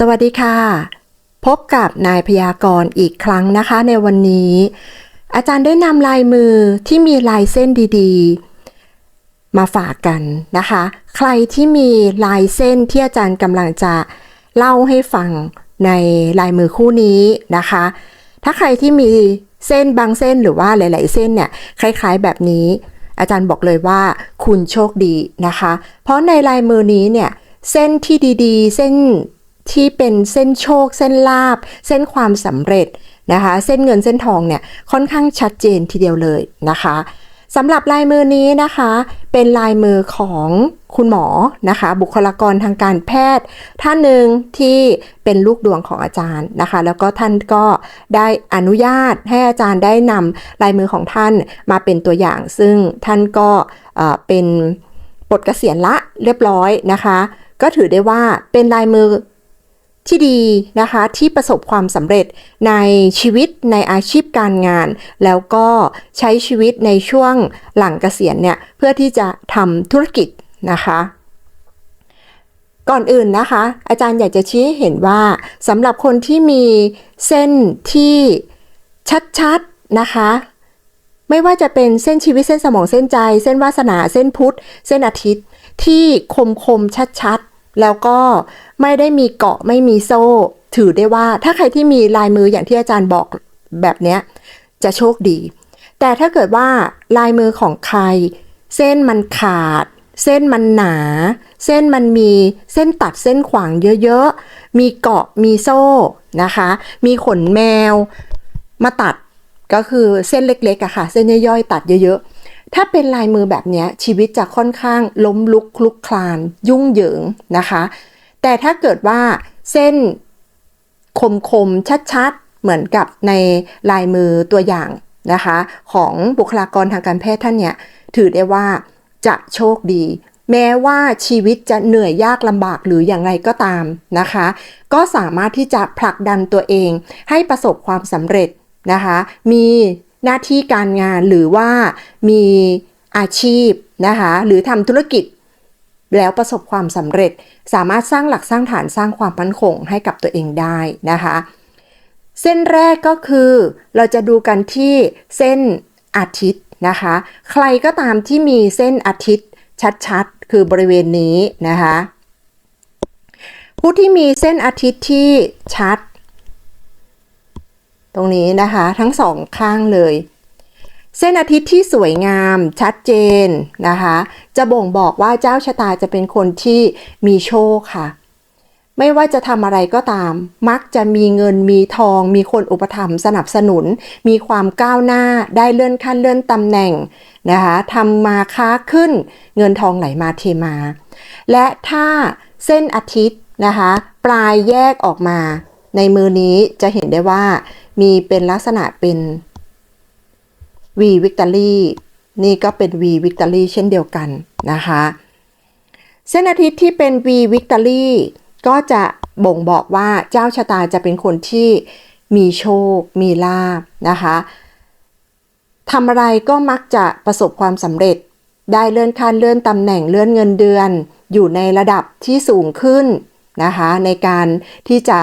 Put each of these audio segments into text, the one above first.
สวัสดีค่ะ พบกับนายพยากรณ์อีกครั้งนะคะในวันนี้ อาจารย์ได้นำลายมือที่มีลายเส้นดีๆ มาฝากกันนะคะ ใครที่มีลายเส้นที่อาจารย์กำลังจะเล่าให้ฟังในลายมือคู่นี้นะคะ ถ้าใครที่มีเส้นบางเส้นหรือว่าหลาย ๆ เส้นเนี่ยคล้าย ๆ แบบนี้ อาจารย์บอกเลยว่าคุณโชคดีนะคะ เพราะในลายมือนี้เนี่ยเส้นที่ดีๆ เส้น ที่เป็นเส้นโชค เส้นลาบ เส้นความสำเร็จนะคะ เส้นเงินเส้นทองเนี่ยค่อนข้างชัดเจนทีเดียวเลยนะคะสำหรับลายมือนี้นะคะ เป็นลายมือของคุณหมอนะคะ บุคลากรทางการแพทย์ ท่านหนึ่งที่เป็นลูกดวงของอาจารย์นะคะ แล้วก็ท่านก็ได้อนุญาตให้อาจารย์ได้นำลายมือของท่านมาเป็นตัวอย่าง ซึ่งท่านก็เป็นปลดเกษียณละเรียบร้อยนะคะ ก็ถือได้ว่าเป็นลายมือ ที่ดีนะคะที่ประสบความสำเร็จในชีวิตในอาชีพการงาน แล้วก็ใช้ชีวิตในช่วงหลังเกษียณเนี่ยเพื่อที่จะทำธุรกิจนะคะก่อนอื่นนะคะ อาจารย์อยากจะชี้ให้เห็นว่าสำหรับคนที่มีเส้นที่ชัดๆนะคะ ไม่ว่าจะเป็นเส้นชีวิตเส้นสมองเส้นใจ เส้นวาสนาเส้นพุทธ เส้นอาทิตย์ที่คมคมชัด แล้วก็ไม่ได้มีเกาะไม่มีโซ่ ถือได้ว่าถ้าใครที่มีลายมืออย่างที่อาจารย์บอกแบบเนี้ยจะโชคดี แต่ถ้าเกิดว่าลายมือของใคร เส้นมันขาด เส้นมันหนา เส้นมันมีเส้นตัดเส้นขวางเยอะๆ มีเกาะมีโซ่นะคะ มีขนแมวมาตัดก็คือเส้นเล็กๆอะค่ะ เส้นย่อยๆ ตัดเยอะๆ ถ้าเป็นลายมือแบบนี้ชีวิตจะค่อนข้างล้มลุกคลุกคลานยุ่งเหยิงนะคะ แต่ถ้าเกิดว่าเส้นคมๆชัดๆ เหมือนกับในลายมือตัวอย่างนะคะ ของบุคลากรทางการแพทย์ท่านเนี่ยถือได้ว่าจะโชคดี แม้ว่าชีวิตจะเหนื่อยยากลำบากหรืออย่างไรก็ตามนะคะ ก็สามารถที่จะผลักดันตัวเองให้ประสบความสำเร็จนะคะ มี หน้าที่การงานหรือว่ามีอาชีพนะคะหรือทำธุรกิจ แล้วประสบความสำเร็จ สามารถสร้างหลักสร้างฐานสร้างความมั่นคงให้กับตัวเองได้นะคะ เส้นแรกก็คือเราจะดูกันที่เส้นอาทิตย์นะคะ ใครก็ตามที่มีเส้นอาทิตย์ชัดๆ คือบริเวณนี้นะคะผู้ที่มีเส้นอาทิตย์ที่ชัด รงนี้นะคะทั้งสองข้างเลย เส้นอาทิตย์ที่สวยงามชัดเจนนะคะ จะบ่งบอกว่าเจ้าชะตาจะเป็นคนที่มีโชคค่ะ ไม่ว่าจะทำอะไรก็ตาม มักจะมีเงินมีทอง มีคนอุปถัมภ์สนับสนุน มีความก้าวหน้าได้เลื่อนขั้นเลื่อนตำแหน่งนะคะทำมาค้าขึ้นเงินทองไหลมาเทมา และถ้าเส้นอาทิตย์นะคะ ปลายแยกออกมา ในมือนี้จะเห็นได้ว่ามีเป็นลักษณะเป็น V Victory นี่ก็เป็น V Victory เช่นเดียวกันนะคะ เส้นอาทิตย์ที่เป็น V Victory ก็จะบ่งบอกว่าเจ้าชะตาจะเป็นคนที่มีโชค มีลาบนะคะทำอะไรก็มักจะประสบความสำเร็จ ได้เลื่อนขั้นเลื่อนตำแหน่งเลื่อนเงินเดือน อยู่ในระดับที่สูงขึ้นนะคะ ในการที่จะ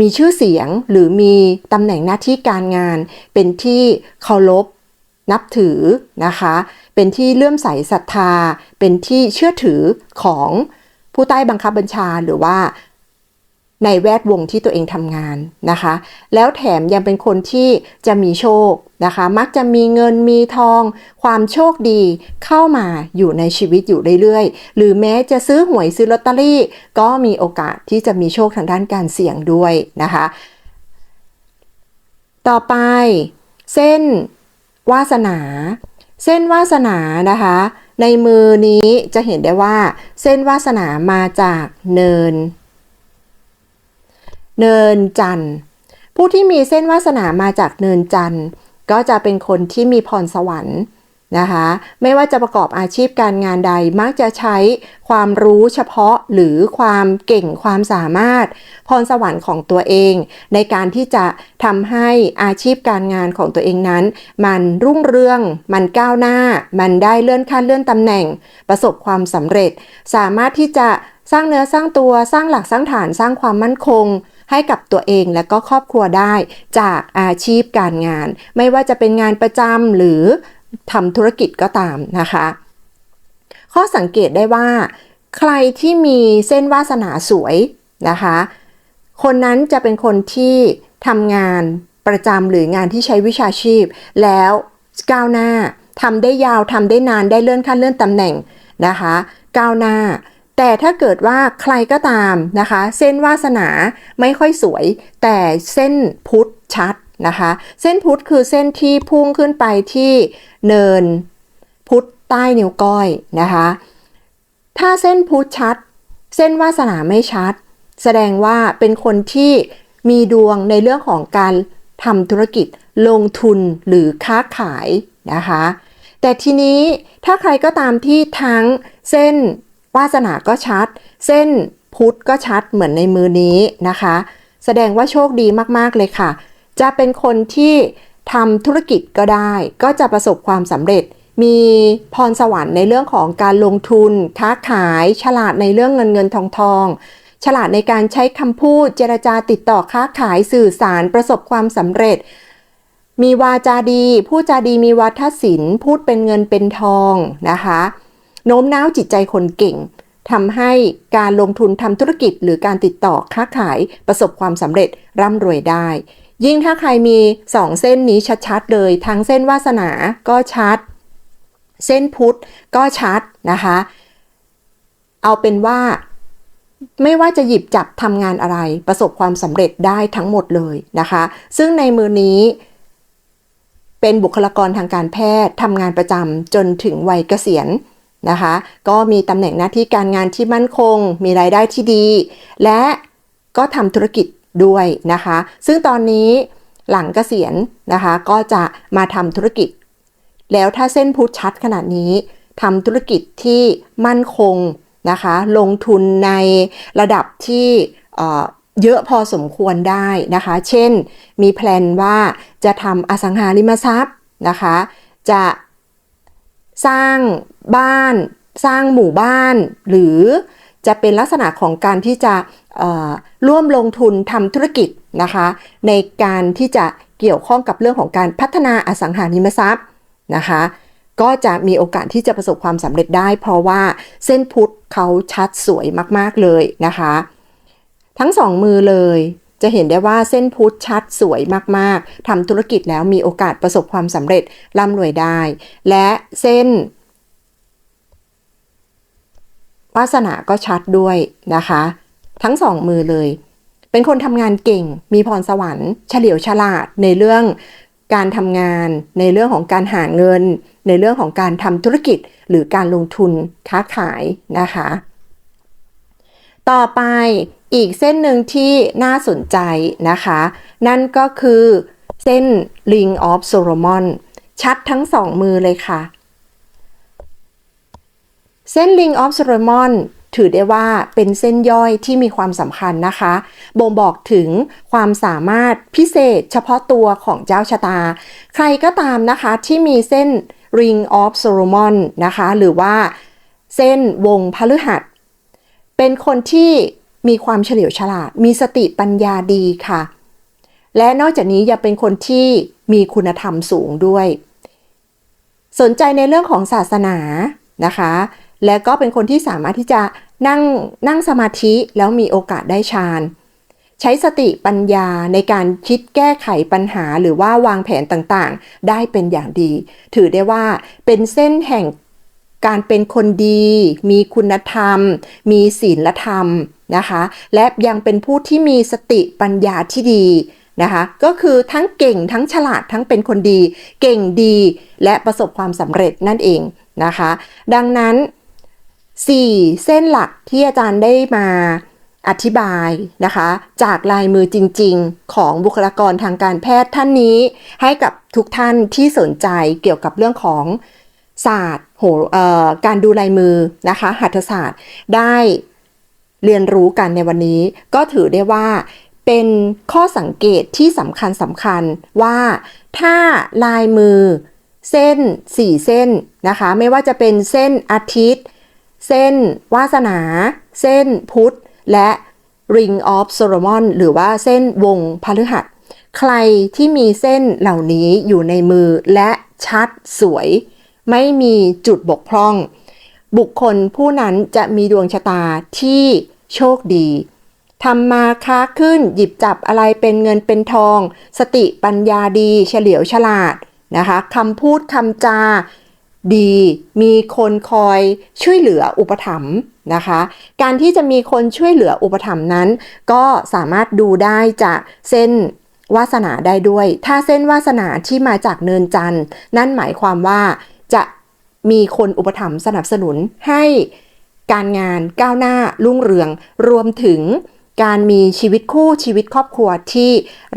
มีชื่อเสียงหรือมีตำแหน่งหน้าที่การงาน เป็นที่เคารพนับถือนะคะ เป็นที่เลื่อมใสศรัทธา เป็นที่เชื่อถือของผู้ใต้บังคับบัญชาหรือว่า ในแวดวงที่ตัวเองทำงานนะคะ แล้วแถมยังเป็นคนที่จะมีโชคนะคะ มักจะมีเงินมีทอง ความโชคดีเข้ามาอยู่ในชีวิตอยู่เรื่อยๆ หรือแม้จะซื้อหวยซื้อลอตเตอรี่ ก็มีโอกาสที่จะมีโชคทางด้านการเสี่ยงด้วยนะคะ ต่อไปเส้นวาสนา เส้นวาสนานะคะ ในมือนี้จะเห็นได้ว่า เส้นวาสนามาจากเนิน เนินจันทร์ ผู้ที่มีเส้นวาสนามาจากเนินจันทร์ ก็จะเป็นคนที่มีพรสวรรค์นะคะ ไม่ว่าจะประกอบอาชีพการงานใดมักจะใช้ความรู้เฉพาะหรือความเก่งความสามารถ พรสวรรค์ของตัวเอง ในการที่จะทำให้อาชีพการงานของตัวเองนั้น มันรุ่งเรือง มันก้าวหน้า มันได้เลื่อนขั้นเลื่อนตำแหน่ง ประสบความสำเร็จ สามารถที่จะสร้างเนื้อสร้างตัวสร้างหลักสร้างฐานสร้างความมั่นคง ให้กับตัวเองและก็ครอบครัวได้จากอาชีพการงาน ไม่ว่าจะเป็นงานประจำหรือทำธุรกิจก็ตามนะคะ ข้อสังเกตได้ว่า ใครที่มีเส้นวาสนาสวยนะคะ คนนั้นจะเป็นคนที่ทำงานประจำหรืองานที่ใช้วิชาชีพ แล้วก้าวหน้าทำได้ยาวทำได้นานได้เลื่อนขั้นเลื่อนตำแหน่งนะคะ ก้าวหน้า แต่ถ้าเกิดว่าใครก็ตามนะคะ เส้นวาสนาไม่ค่อยสวย แต่เส้นพุทธชัดนะคะ เส้นพุทธคือเส้นที่พุ่งขึ้นไปที่เนินพุทธใต้นิ้วก้อยนะคะ ถ้าเส้นพุทธชัด เส้นวาสนาไม่ชัด แสดงว่าเป็นคนที่มีดวงในเรื่องของการทำธุรกิจลงทุนหรือค้าขายนะคะ แต่ทีนี้ถ้าใครก็ตามที่ทั้งเส้น วาสนาก็ชัด เส้นพุทธก็ชัดเหมือนในมือนี้นะคะ แสดงว่าโชคดีมากๆเลยค่ะ จะเป็นคนที่ทำธุรกิจก็ได้ ก็จะประสบความสำเร็จ มีพรสวรรค์ในเรื่องของการลงทุน ค้าขาย ฉลาดในเรื่องเงินเงินทองทอง ฉลาดในการใช้คำพูด เจรจาติดต่อค้าขายสื่อสารประสบความสำเร็จ มีวาจาดีพูดจาดีมีวาทศิลป์ พูดเป็นเงินเป็นทองนะคะ โน้มน้าวจิตใจคนเก่งทำให้การลงทุนทำธุรกิจ หรือการติดต่อค้าขายประสบความสำเร็จร่ำรวยได้ ยิ่งถ้าใครมีสองเส้นนี้ชัดๆ เลย ทั้งเส้นวาสนาก็ชัด เส้นพุทธก็ชัดนะคะ เอาเป็นว่าไม่ว่าจะหยิบจับทำงานอะไร ประสบความสำเร็จได้ทั้งหมดเลยนะคะ ซึ่งในมือนี้ เป็นบุคลากรทางการแพทย์ทำงานประจำจนถึงวัยเกษียณ นะคะ ก็มีตำแหน่งหน้าที่การงานที่มั่นคง มีรายได้ที่ดี และก็ทำธุรกิจด้วยนะคะ ซึ่งตอนนี้หลังเกษียณนะคะก็จะมาทำธุรกิจ แล้วถ้าเส้นพุทธชัดขนาดนี้ทำธุรกิจที่มั่นคงนะคะ ลงทุนในระดับที่เอ่อเยอะพอสมควรได้นะคะ เช่นมีแพลนว่าจะทำอสังหาริมทรัพย์นะคะ จะ สร้างบ้าน สร้างหมู่บ้าน หรือจะเป็นลักษณะของการที่จะร่วมลงทุนทำธุรกิจนะคะ ในการที่จะเกี่ยวข้องกับเรื่องของการพัฒนาอสังหาริมทรัพย์นะคะ ก็จะมีโอกาสที่จะประสบความสำเร็จได้ เพราะว่าเส้นพุทธเขาชัดสวยมากๆเลยนะคะ ทั้งสองมือเลย จะเห็นได้ว่าเส้นพุทธชัดสวยมากๆทำธุรกิจแล้วมีโอกาสประสบความสำเร็จร่ำรวยได้ และเส้นวาสนาก็ชัดด้วยนะคะ ทั้งสองมือเลย เป็นคนทำงานเก่ง มีพรสวรรค์ เฉลียวฉลาดในเรื่องการทำงาน ในเรื่องของการหาเงิน ในเรื่องของการทำธุรกิจหรือการลงทุนค้าขายนะคะ ต่อไป อีกเส้นหนึ่งที่น่าสนใจนะคะ นั่นก็คือเส้น Ring of Solomon ชัดทั้งสองมือเลยค่ะ เส้น Ring of Solomon ถือได้ว่าเป็นเส้นย่อยที่มีความสำคัญนะคะ บ่งบอกถึงความสามารถพิเศษเฉพาะตัวของเจ้าชะตา ใครก็ตามนะคะที่มีเส้น Ring of Solomon นะคะ หรือว่าเส้นวงพฤหัส เป็นคนที่ มีความเฉลียวฉลาด มีสติปัญญาดีค่ะ และนอกจากนี้ยังเป็นคนที่มีคุณธรรมสูงด้วย สนใจในเรื่องของศาสนานะคะ และก็เป็นคนที่สามารถที่จะนั่งนั่งสมาธิแล้วมีโอกาสได้ฌานใช้สติปัญญาในการคิดแก้ไขปัญหาหรือว่าวางแผนต่างๆ ได้เป็นอย่างดี ถือได้ว่าเป็นเส้นแห่ง การเป็นคนดี มีคุณธรรม มีศีลธรรมนะคะ และยังเป็นผู้ที่มีสติปัญญาที่ดีนะคะก็คือทั้งเก่งทั้งฉลาดทั้งเป็นคนดี เก่งดีและประสบความสำเร็จนั่นเองนะคะ ดังนั้น 4 เส้นหลักที่อาจารย์ได้มาอธิบายนะคะ จากลายมือจริง ๆ ของบุคลากรทางการแพทย์ท่านนี้ ให้กับทุกท่านที่สนใจเกี่ยวกับเรื่องของศาสตร์ โหการดูลายมือนะคะ หัตถศาสตร์ได้เรียนรู้กันในวันนี้ ก็ถือได้ว่าเป็นข้อสังเกตที่สำคัญสำคัญว่าถ้าลายมือเส้น 4 เส้นนะคะ ไม่ว่าจะเป็นเส้นอาทิตย์ เส้นวาสนา เส้นพุทธ และ Ring of Solomon หรือว่าเส้นวงพฤหัส ใครที่มีเส้นเหล่านี้อยู่ในมือและชัดสวย ไม่มีจุดบกพร่อง บุคคลผู้นั้นจะมีดวงชะตาที่โชคดีทำมาค้าขึ้นหยิบจับอะไรเป็นเงินเป็นทอง สติปัญญาดี เฉลียวฉลาดนะคะคำพูดคำจาดีมีคนคอยช่วยเหลืออุปถัมภ์นะคะ การที่จะมีคนช่วยเหลืออุปถัมภ์นั้น ก็สามารถดูได้จากเส้นวาสนาได้ด้วย ถ้าเส้นวาสนาที่มาจากเนินจันทร์นั่นหมายความว่า จะมีคนอุปถัมภ์สนับสนุนให้การงานก้าวหน้ารุ่งเรือง รวมถึงการมีชีวิตคู่ชีวิตครอบครัวที่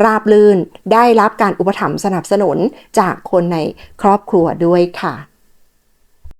ราบรื่น ได้รับการอุปถัมภ์สนับสนุนจากคนในครอบครัวด้วยค่ะ